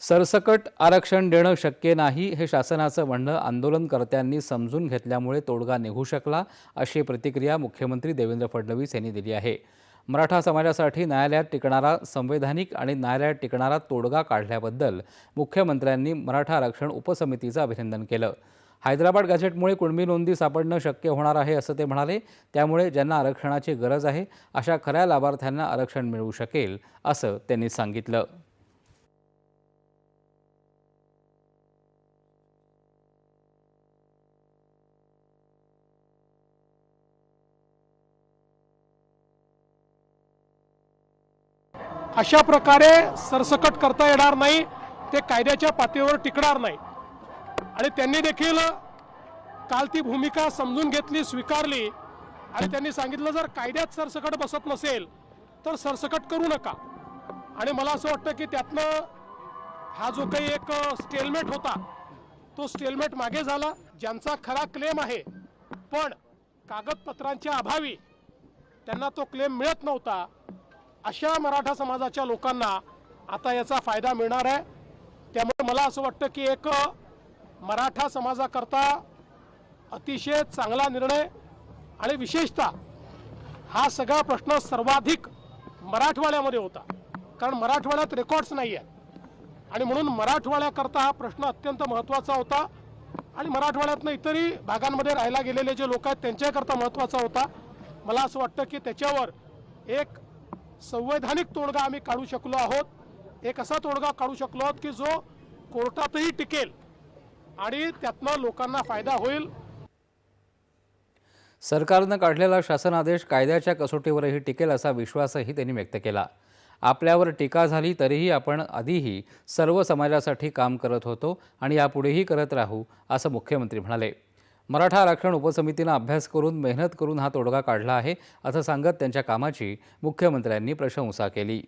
सरसकट आरक्षण देणं शक्य नाही हे शासनाचं म्हणणं आंदोलनकर्त्यांनी समजून घेतल्यामुळे तोडगा निघू शकला अशी प्रतिक्रिया मुख्यमंत्री देवेंद्र फडणवीस यांनी दिली आहे. मराठा समाजासाठी न्यायालयात टिकणारा संवैधानिक आणि न्यायालयात टिकणारा तोडगा काढल्याबद्दल मुख्यमंत्र्यांनी मराठा आरक्षण उपसमितीचं अभिनंदन केलं. हैदराबाद गॅझेटमुळे कुणबी नोंदी सापडणं शक्य होणार आहे असं ते म्हणाले. त्यामुळे ज्यांना आरक्षणाची गरज आहे अशा खऱ्या लाभार्थ्यांना आरक्षण मिळू शकेल असं त्यांनी सांगितलं. अशा प्रकारे सरसकट करता येणार नाही ते कायद्याच्या पातळीवर टिकणार नाही. आणि त्यांनी देखील काल ती भूमिका समजून घेतली स्वीकारली. आणि त्यांनी सांगितलं जर कायद्यात सरसकट बसत नसेल तर सरसकट करू नका. आणि मला असं वाटतं की त्यातनं हा जो काही एक स्टेलमेट होता तो स्टेलमेट मागे झाला ज्यांचा खरा क्लेम आहे. पण कागदपत्रांच्या अभावी त्यांना तो क्लेम मिळत नव्हता. अशा मराठा समाजाच्या लोकांना आता याचा फायदा मिळणार आहे. त्यामुळे मला असं वाटतं की एक मराठा समाजाकरता अतिशय चांगला निर्णय आणि विशेषतः हा सगळा प्रश्न सर्वाधिक मराठवाड्यामध्ये होता. कारण मराठवाड्यात रेकॉर्ड्स नाही आहेत. आणि म्हणून मराठवाड्याकरता हा प्रश्न अत्यंत महत्त्वाचा होता. आणि मराठवाड्यातनं इतरही भागांमध्ये राहायला गेलेले जे लोक आहेत त्यांच्याकरता महत्त्वाचा होता. मला असं वाटतं की त्याच्यावर एक संवैधानिक तोडगा आम्ही काढू शकलो आहोत. एक असा तोडगा काढू शकलो आहोत की जो कोर्टातही टिकेल आणि त्यातनं लोकांना फायदा होईल. सरकारनं काढलेला शासन आदेश कायद्याच्या कसोटीवरही टिकेल असा विश्वासही त्यांनी व्यक्त केला. आपल्यावर टीका झाली तरीही आपण आधीही सर्व समाजासाठी काम करत होतो आणि यापुढेही करत राहू असं मुख्यमंत्री म्हणाले. मराठा आरक्षण उपसमितीनं अभ्यास करून मेहनत करून हा तोडगा काढला आहे असं सांगत त्यांच्या कामाची मुख्यमंत्र्यांनी प्रशंसा केली.